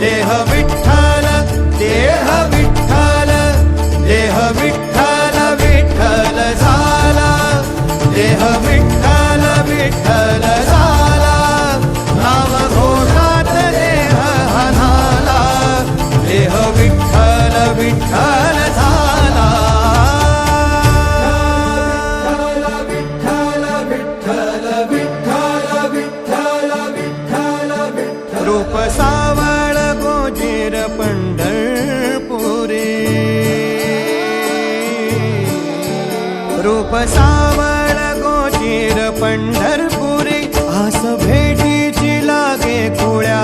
देह विठ्ठल देह विठ्ठल देह विठ्ठल विठ्ठल झाला. देह विठ्ठल विठ्ठल झाला. नाम घोषात देह हनाला देह विठ्ठल विठ्ठल झाला. विठ्ठल रूप सावा सावळ गोटीर पंढरपुरी आस भेटीची लागे कुळ्या